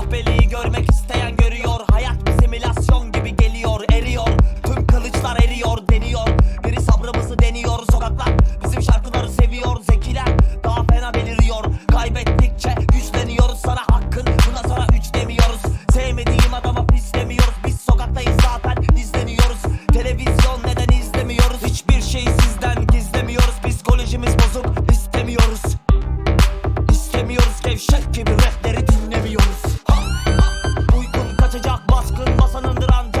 kahpeliği görmek isteyen görüyor. Hayat bir simülasyon gibi geliyor eriyor. Tüm kılıçlar eriyor deniyor. Biri sabrımızı deniyor sokaklar Bizim şarkıları seviyor. Zekiler Daha fena beliriyor kaybettikçe güçleniyoruz Sana hakkın buna sonra üç demiyoruz. Sevmediğim adama pis demiyoruz Biz sokaktayız zaten izleniyoruz. Televizyon neden izlemiyoruz? Hiçbir şeyi sizden gizlemiyoruz. Psikolojimiz bozuk istemiyoruz. İstemiyoruz gevşek gibi rapleri Basanındır anca